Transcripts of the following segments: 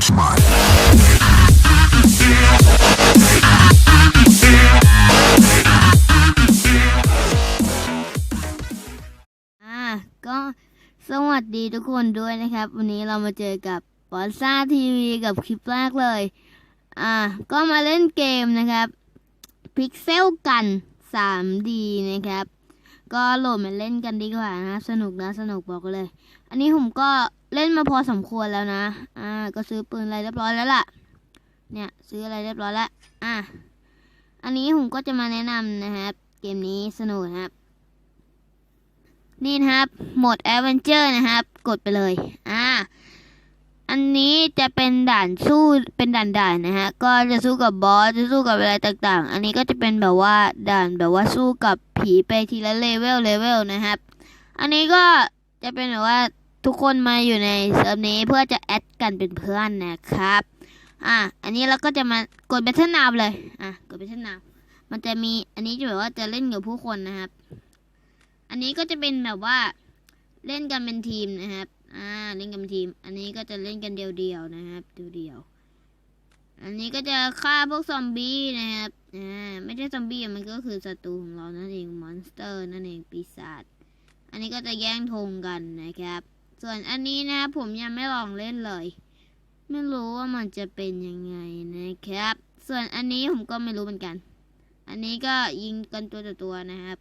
mastermind. อ่าก็สวัสดีทุกคนด้วยนะครับ วันนี้เรามาเจอกับบอลซ่าทีวีกับคลิปแรกเลย อ่า ก็มาเล่นเกมนะครับพิกเซลกัน 3D นะครับ ก็โหลดมาเล่นกันดีกว่านะ สนุกนะ สนุกบอกเลย อันนี้ผมก็เล่นมาพอสมควรแล้วนะ อ่า ก็ซื้อปืนอะไรเรียบร้อยแล้วล่ะ เนี่ย ซื้ออะไรเรียบร้อยแล้ว อะ อันนี้ผมก็จะมาแนะนำนะครับ เกมนี้สนุกนะครับ นี่นะครับ โหมด a อ v e n เจอร์นะครับ กดไปเลย อ่า อันนี้จะเป็นด่านสู้เป็นด่านด่านนะฮะ ก็จะสู้กับบอสจะสู้กับอะไรต่างๆ อันนี้ก็จะเป็นแบบว่าด่านแบบว่าสู้กับผีไปทีละเลเวลเลเวลนะครับ อันนี้ก็จะเป็นแบบว่าทุกคนมาอยู่ในเซิร์ฟนี้เพื่อจะแอดกันเป็นเพื่อนนะครับ อะ อันนี้เราก็จะมากด Battle Now เลย อะ กด Battle Now มันจะมีอันนี้จะแบบว่าจะเล่นกับผู้คนนะครับ อันนี้ก็จะเป็นแบบว่าเล่นกันเป็นทีมนะครับ อ่าเล่นกันทีม อันนี้ก็จะเล่นกันเดียวๆนะครับเดียวๆอันนี้ก็จะฆ่าพวกซอมบี้นะครับอ่าไม่ใช่ซอมบี้มันก็คือศัตรูของเรานั่นเองมอนสเตอร์นั่นเองปีศาจอันนี้ก็จะแย่งธงกันนะครับ ส่วนอันนี้นะครับผมยังไม่ลองเล่นเลย ไม่รู้ว่ามันจะเป็นยังไงนะครับ ส่วนอันนี้ผมก็ไม่รู้เหมือนกัน อันนี้ก็ยิงกันตัวต่อตัวนะครับ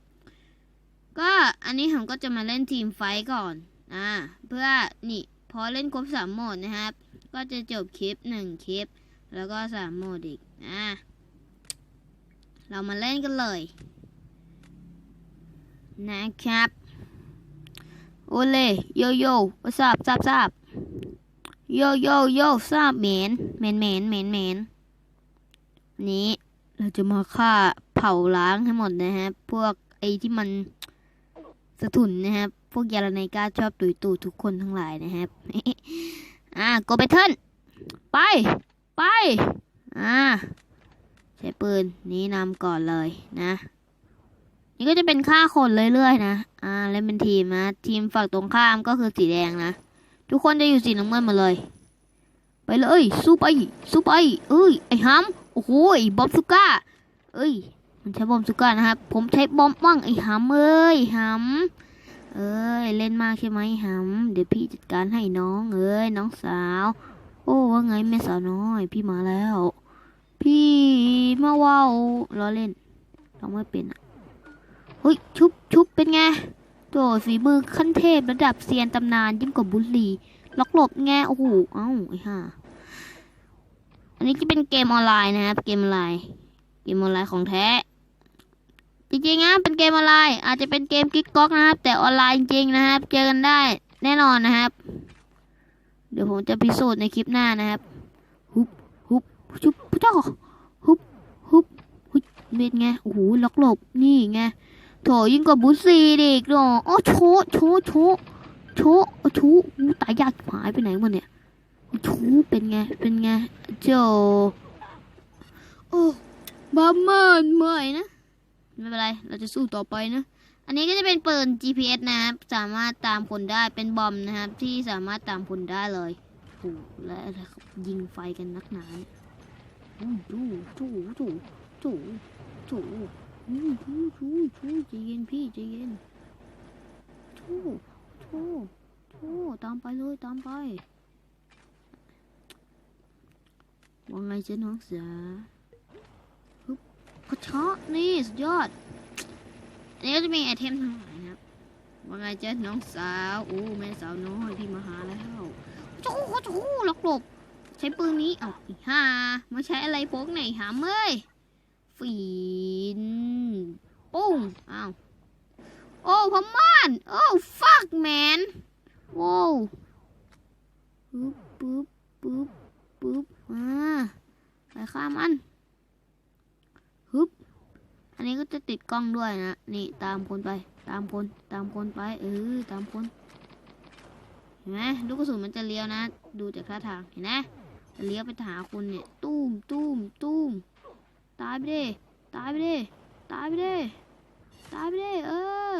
ก็อันนี้ผมก็จะมาเล่นทีมไฟก่อน อ่าเพื่อนี่พอเล่นครบสามโหมดนะครับ ก็จะจบคลิปหนึ่งคลิป แล้วก็สามโหมดอีกอ่าเรามาเล่นกันเลย นะครับ โอเลโยโย่ทราบทราบทราบโยโยโย่ทราบเหมนเหมนเหมนเหมนเหมนนี้เราจะมาฆ่าเผาล้างให้หมดนะฮะพวกไอ้ที่มันสะทุนนะครับ พวกยาลานกาชอบตุยตูดทุกคนทั้งหลายนะครับ อ่าโกไปเทิลไป ไป อ่า ใช้ปืนนี้นำก่อนเลยนะ นี่ก็จะเป็นฆ่าคนเรื่อยๆนะ อ่า เล่นเป็นทีมนะ ทีมฝั่งตรงข้ามก็คือสีแดงนะ ทุกคนจะอยู่สีน้ำเงินหมดเลย ไปเลย สู้ไป สู้ไป เอ้ย ไอ้ฮัม โอ้โหไอ้บอมสุก้า เอ้ย มันใช้บอมสุก้านะครับ ผมใช้บอมบ้างไอ้ฮัมเอ้ยฮัม เอ้ยเล่นมากใช่ไหมฮัมเดี๋ยวพี่จัดการให้น้องเอ้ยน้องสาว โอ้ว่าไงแม่สาวน้อย พี่มาแล้ว พี่มาว่าวล้อเล่นเราไม่เป็นอะเฮ้ยชุบชุบเป็นไงโตฝีมือขั้นเทพระดับเซียนตำนานยิ่งกว่าบุลลีล็อกหลบไงโอ้โหเอ้าไอ้ห่าอันนี้จะเป็นเกมออนไลน์นะครับเกมออนไลน์เกมออนไลน์ของแท้ จริงๆนะเป็นเกมออนไลน์ อาจจะเป็นเกมกิ๊กก๊อกนะครับ แต่ออนไลน์จริงๆนะครับ เจอกันได้แน่นอนนะครับ เดี๋ยวผมจะพิสูจน์ในคลิปหน้านะครับฮุบฮุบชุบเจ้าฮุบฮุบฮุบเม็ดไงโอ้โหล็อกหลบนี่ไงโถยิ่งกว่าบุซีเด็กเนาะอ๋อโชว์โชว์โชว์โชว์โอ้โชว์อู้ตายยากหายไปไหนหมดเนี่ยโชเป็นไงเป็นไงโจโอ้บ้ามันเมื่อยนะ ไม่เป็นไร เราจะสู้ต่อไปนะ อันนี้ก็จะเป็นปืน GPS นะครับ สามารถตามคนได้เป็นบอมนะครับ ที่สามารถตามคนได้เลยโอ้โหและอะไรครับยิงไฟกันนักหนาเนี่ยอู้จูจูจูจูจูอู้จูจูจูใจเย็นพี่ใจเย็นจูจูจูตามไปเลยตามไปว่าไงเจ้าน้องเสือ กระเชาะนี่สุดยอด อันนี้ก็จะมีไอเทมทั้งหลายครับว่าไงเจ๊น้องสาวโอ้แม่สาวน้อยพี่มาหาแล้วจู้จู้ล็อกหลบใช้ปืนนี้เอาอีห้ามาใช้อะไรพกไหนหามเอ้ยฝีนปุ้งอ้าวโอ้พม่านโอ้ฟักแมนโว้ปึ๊บปึ๊บปึ๊บปึ๊บอ่าไปฆ่ามัน อันนี้ก็จะติดกล้องด้วยนะ นี่ตามคนไป ตามคนตามคนไป เออ ตามคนเห็นไหมลูกกระสุนมันจะเลี้ยวนะ ดูจากท่าทางเห็นไหมเลี้ยวไปหาคุณเนี่ย ตุ้มตุ้มตุ้มตายไปดิตายไปดิตายไปดิตายไปดิเออ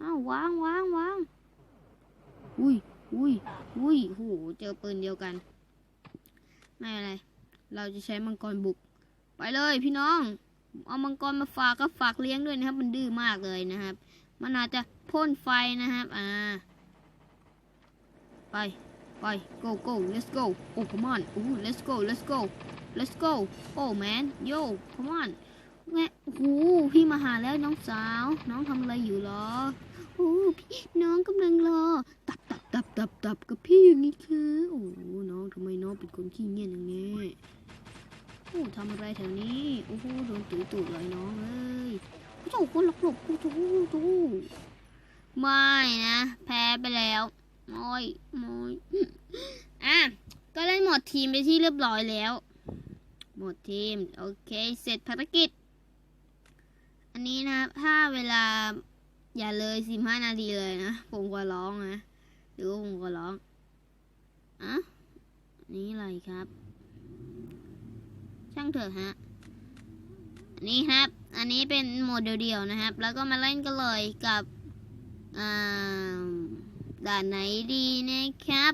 อ้าววางวางวางอุ้ยอุ้ยอุ้ยโหเจอปืนเดียวกัน ไม่เป็นไร เราจะใช้มังกรบุก ไปเลยพี่น้อง เอามังกรมาฝากก็ฝากเลี้ยงด้วยนะครับ มันดื้อมากเลยนะครับ มันอาจจะพ่นไฟนะครับ อ่า ไป ไป go go let's go โอ้ come on โอ้ let's go let's go let's go โอ้ man yo come on แง่โอ้โหพี่มาหาแล้วน้องสาว น้องทำอะไรอยู่เหรอโอ้พี่น้องกำลังรอ ตับตับตับตับตับกับพี่อย่างนี้คือ โอ้น้องทำไมน้องเป็นคนขี้เงียบอย่างนี้ ทำอะไรแถวนี้โอ้โหโดนตุ๋ยตูดเลยน้องเอ้ยโอ้โหคนหลบหลบโอ้โหโอ้ไม่นะ แพ้ไปแล้วโอ้ยโอ้ยอะก็เล่นหมดทีมไปที่เรียบร้อยแล้ว หมดทีม โอเค เสร็จภารกิจ อันนี้นะครับถ้าเวลาอย่าเลยสิบห้านาทีเลยนะ ผมก็ร้องนะหรือว่าผมก็ร้องอะนนี้อะไรครับ ช่างเถอะฮะนนี้ครับ อันนี้เป็นโหมดเดียวๆนะครับ แล้วก็มาเล่นกันเลยกับอ่าด่านไหนดีนะครับ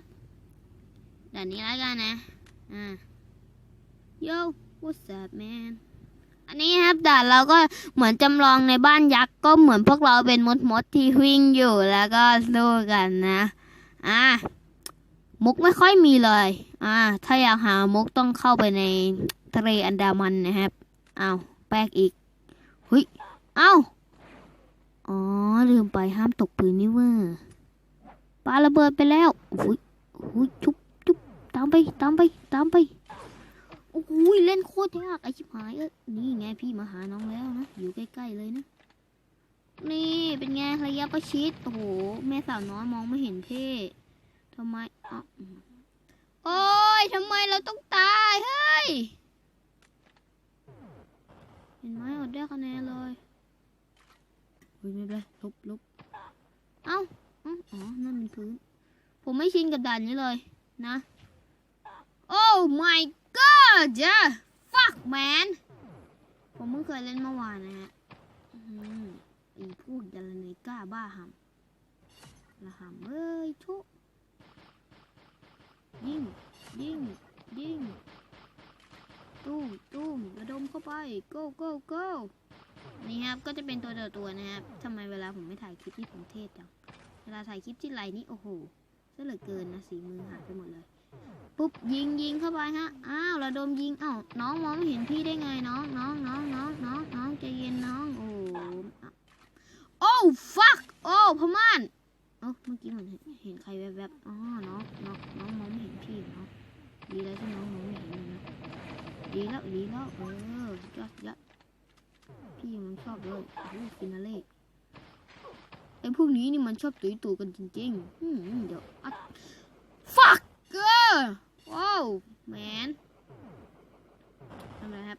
ด่านนี้แล้วกันนะ อ่า Yo what's up man อันนี้ครับด่านเราก็เหมือนจำลองในบ้านยักษ์ ก็เหมือนพวกเราเป็นมดมดๆที่วิ่งอยู่แล้วก็สู้กันนะ อ่า มุกไม่ค่อยมีเลย อ่า ถ้าอยากหามุกต้องเข้าไปใน ทะเลอันดามันนะครับอ้าวแป๊กอีกเฮ้ยเอ้าอ๋อ ลืมไปห้ามตกปืนนี่เว่าปาระเบิดไปแล้วอุ้ยอุ้ยชุบชุบตามไปตามไปตามไปโอ้โหเล่นโคตรยากไอชิบหายเอ้ยนี่ไงพี่มาหาน้องแล้วนะอยู่ใกล้ๆเลยนะนี่เป็นไงระยะประชิดโอ้โหแม่สาวน้อยมองไม่เห็นเพ่ทำไมอะอืมโอ้ยทำไมเราต้องตายเฮ้ย ห็นไหมอดได้คะแนนเลยเฮ้ยไม่เป็นไรลบลบเอ้าเอ้าอ๋อนั่นเป็นพื้น ผมไม่ชินกับด่านนี้เลยนะโอ้ my god จ้ะ fuck man ผมเพิ่งเคยเล่นเมื่อวานนะฮะอืมไอีพวกยาลาเนก้าบ้าหำละหำเอ้ยทุยิงยิงยิง ตุ้มตุ้มระดมเข้าไป go go go นี่ครับ ก็จะเป็นตัวต่อตัวนะครับทำไมเวลาผมไม่ถ่ายคลิปที่ผมเทศจัง เวลาถ่ายคลิปที่ไรนี่โอ้โหซะเหลือเกินนะสีมือหายไปหมดเลย ปุ๊บยิงยิงเข้าไปฮะ อ้าวระดมยิงอ้าวน้องมองไม่เห็นพี่ได้ไงน้องน้องน้องน้องน้องน้องใจเย็นน้อง โอ้โอ้ fuck โอ้พม่านเอ้าเมื่อกี้เหมือนเห็นใครแวบๆอ๋อน้องน้องน้องมองไม่เห็นพี่เนาะดีแล้วที่น้องมองไม่เห็นนะ ดีแล้วดีแล้วเออยอดยอดพี่มันชอบเลยโอ้ฟินาเล่ไอ้พวกนี้นี่มันชอบตุยตูกันจริงๆอืมเดี๋ยวอัด fuck เกอร์ว้าวแมนทำไรครับ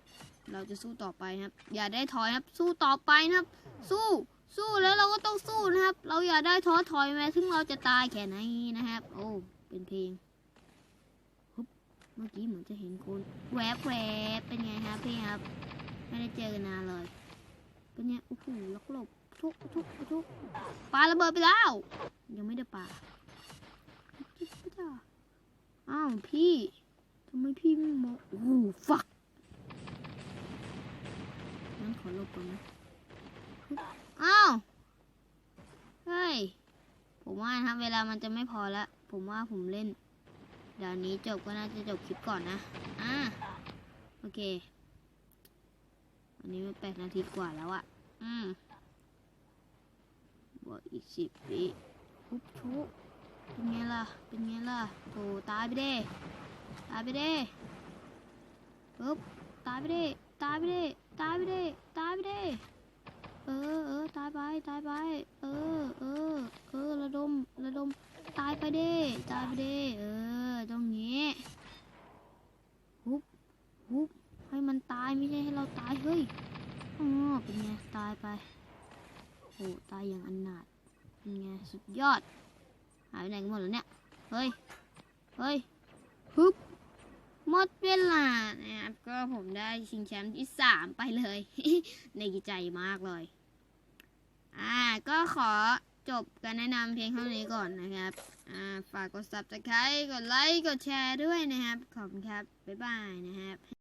เราจะสู้ต่อไปครับ อย่าได้ถอยครับ สู้ต่อไปนะครับ สู้ สู้แล้วเราก็ต้องสู้นะครับ เราอย่าได้ท้อถอยแม้ถึงเราจะตายแค่ไหนนะครับ โอ้ เป็นเพลง เมื่อกี้เหมือนจะเห็นคนแวบแวบเป็นไงครับพี่ครับ ไม่ได้เจอกันนานเลยเป็นไงโอ้โหล็อกหลบทุกทุกทุกปาระเบิดไปแล้ว ยังไม่ได้ปาอ้าวพี่ทำไมพี่ไม่มองโอ้โหฟักงั้นขอลบก่อนนะอ้าวเฮ้ยผมว่านะครับเวลามันจะไม่พอและผมว่าผมเล่น เดี๋ยวนี้จบก็น่าจะจบคลิปก่อนนะ อ่า โอเคอันนี้มันแปดนาทีกว่าแล้วอะอืมบวกอีกสิบวิทุบชุเป็นไงล่ะ เป็นไงล่ะโถตายไปเด้ ตายไปเด้ปึ๊บ ตายไปเด้ ตายไปเด้ ตายไปเด้ ตายไปเด้ เออเออตายไป ตายไป เออ เออ เออ ระดม ระดม ตายไปเด้ ตายไปเด้ เออ ตรงนี้ฮุบฮุบให้มันตายไม่ใช่ให้เราตาย เฮ้ยอ๋อเป็นไง ตายไปโอ้ตายอย่างอันนาดเป็นไง สุดยอด หายไปไหนกันหมดแล้วเนี่ย เฮ้ย เฮ้ยฮึบหมดเวลานะครับ ก็ผมได้ชิงแชมป์ที่สามไปเลยในกิจใจมากเลย อ่า ก็ขอจบการแนะนำเพียงเท่านี้ก่อนนะครับ อ่า ฝากกด subscribe กดไลค์ กดแชร์ด้วยนะครับ ขอบคุณครับ บ๊ายบายนะครับ